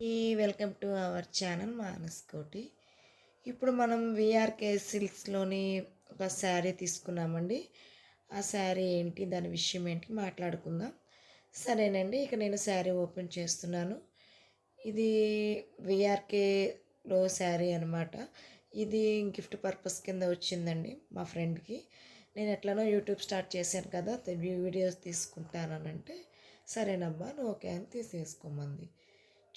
ఈ welcome to our channel Manas Koti. ఇప్పుడు మనం విఆర్కే సిల్క్స్లోని ఒక శారీ తీసుకున్నామండి. ఆ శారీ ఏంటి దాని విషయం ఏంటి మాట్లాడుకుందాం. సరేనండి ఇక నేను శారీ ఓపెన్ చేస్తున్నాను. ఇది విఆర్కేలో శారీ అనమాట ఇది గిఫ్ట్ పర్పస్ కింద వచ్చిందండి మా ఫ్రెండ్కి. నేను ఎట్లనో యూట్యూబ్ స్టార్ట్ చేశాను కదా వీడియోస్ తీసుకుంటానంటే సరేనమ్మా నువ్వు ఓకే అని తీసేసుకోమంది.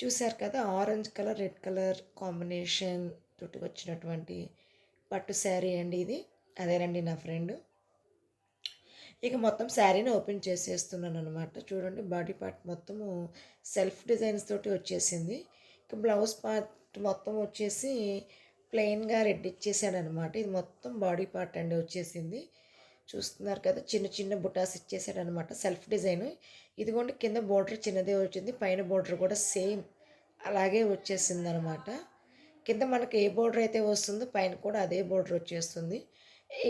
చూశారు కదా orange colour red colour combination తోటి వచ్చినటువంటి పట్టు శారీ అండి ఇది. అదేనండి నా ఫ్రెండ్. ఇక మొత్తం శారీని ఓపెన్ చేసేస్తున్నాను అనమాట చూడండి బాడీ పార్ట్ మొత్తము సెల్ఫ్ డిజైన్స్ తోటి వచ్చేసింది. ఇక బ్లౌజ్ పార్ట్ మొత్తం వచ్చేసి ప్లెయిన్గా రెడ్ ఇచ్చేసాడు అనమాట ఇది మొత్తం బాడీ పార్ట్ అండి వచ్చేసింది. చూస్తున్నారు కదా చిన్న చిన్న బుటాస్ ఇచ్చేసాడు అనమాట సెల్ఫ్ డిజైన్. ఇదిగోండి కింద బోర్డర్ చిన్నదే వచ్చింది పైన బోర్డర్ కూడా సేమ్ అలాగే వచ్చేసింది అనమాట కింద మనకి ఏ బోర్డర్ అయితే వస్తుందో పైన కూడా అదే బోర్డర్ వచ్చేస్తుంది.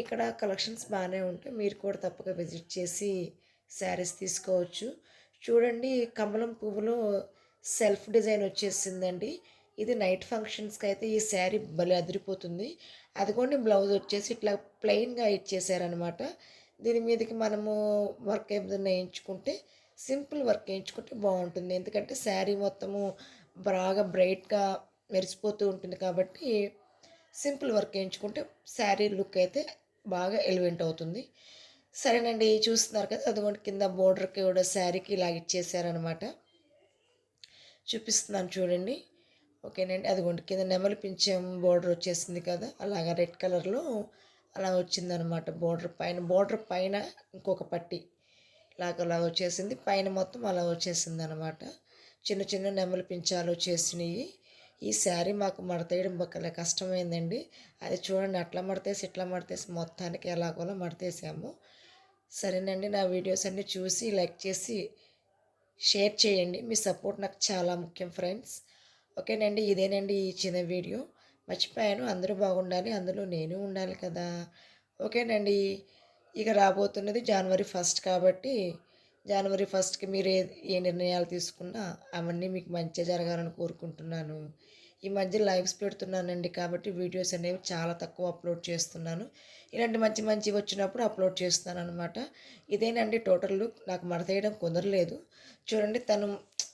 ఇక్కడ కలెక్షన్స్ బాగానే ఉంటాయి మీరు కూడా తప్పక విజిట్ చేసి శారీస్ తీసుకోవచ్చు. చూడండి కమలం పువ్వులో సెల్ఫ్ డిజైన్ వచ్చేసిందండి. ఇది నైట్ ఫంక్షన్స్కి అయితే ఈ శారీ భలే అదిరిపోతుంది. అదిగోండి బ్లౌజ్ వచ్చేసి ఇట్లా ప్లెయిన్గా ఇచ్చేసారనమాట దీని మీదకి మనము వర్క్ ఏదైనా వేయించుకుంటే సింపుల్ వర్క్ వేయించుకుంటే బాగుంటుంది. ఎందుకంటే శారీ మొత్తము బాగా బ్రైట్గా మెరిసిపోతూ ఉంటుంది కాబట్టి సింపుల్ వర్క్ వేయించుకుంటే శారీ లుక్ అయితే బాగా ఎలివెంట్ అవుతుంది. సరేనండి చూస్తున్నారు కదా అదిగోండి కింద బోర్డర్కి కూడా శారీకి ఇలా ఇచ్చేసారనమాట చూపిస్తున్నాను చూడండి. ఓకేనండి. అదిగోండి కింద నెమలి పింఛం బోర్డర్ వచ్చేసింది కదా అలాగా రెడ్ కలర్లో అలా వచ్చిందనమాట బోర్డర్ పైన. బోర్డర్ పైన ఇంకొక పట్టి లాగా అలా వచ్చేసింది. పైన మొత్తం అలా వచ్చేసింది అనమాట చిన్న చిన్న నెమలి పించాలు వచ్చేసినాయి. ఈ శారీ మాకు మడతేయడం బక్కలే కష్టమైందండి. అది చూడండి అట్లా మడతేసి ఇట్లా మడతేసి మొత్తానికి ఎలాగోలా మడతేసాము. సరేనండి నా వీడియోస్ అన్నీ చూసి లైక్ చేసి షేర్ చేయండి. మీ సపోర్ట్ నాకు చాలా ముఖ్యం ఫ్రెండ్స్. ఓకేనండి ఇదేనండి ఈ చిన్న వీడియో. మర్చిపోయాను అందరూ బాగుండాలి అందులో నేను ఉండాలి కదా. ఓకేనండి ఇక రాబోతున్నది జనవరి ఫస్ట్ కాబట్టి జనవరి ఫస్ట్కి మీరు ఏ ఏ నిర్ణయాలు తీసుకున్నా అవన్నీ మీకు మంచిగా జరగాలని కోరుకుంటున్నాను. ఈ మధ్య లైవ్స్ పెడుతున్నానండి కాబట్టి వీడియోస్ అనేవి చాలా తక్కువ అప్లోడ్ చేస్తున్నాను. ఇలాంటి మంచి మంచి వచ్చినప్పుడు అప్లోడ్ చేస్తున్నాను అనమాట ఇదేనండి టోటల్ లుక్ నాకు మడతేయడం కుదరలేదు. చూడండి తను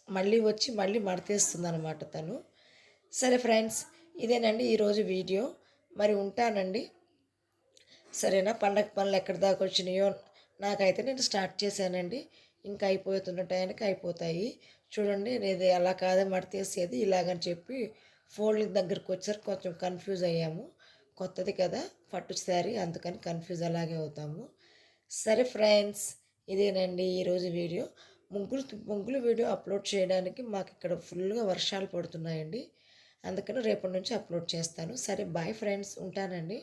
మళ్ళీ వచ్చి మళ్ళీ మడతేస్తుంది అనమాట తను. సరే ఫ్రెండ్స్ ఇదేనండి ఈరోజు వీడియో. మరి ఉంటానండి. సరేనా? పండగ పనులు ఎక్కడి దాకా వచ్చినాయో నాకైతే నేను స్టార్ట్ చేశానండి. ఇంకా అయిపోతున్న టైంకి అయిపోతాయి. చూడండి నేను అలా కాదే మడతేసేది ఇలాగని చెప్పి ఫోల్డింగ్ దగ్గరకు వచ్చారు కొంచెం కన్ఫ్యూజ్ అయ్యాము. కొత్తది కదా పట్టు శారీ అందుకని కన్ఫ్యూజ్ అలాగే అవుతాము. సరే ఫ్రెండ్స్ ఇదేనండి ఈరోజు వీడియో. ముగ్గులు ముగ్గులు వీడియో అప్లోడ్ చేయడానికి మాకు ఇక్కడ ఫుల్గా వర్షాలు పడుతున్నాయండి. అందుకని రేపటి నుంచి అప్లోడ్ చేస్తాను. సరే బాయ్ ఫ్రెండ్స్ ఉంటానండి.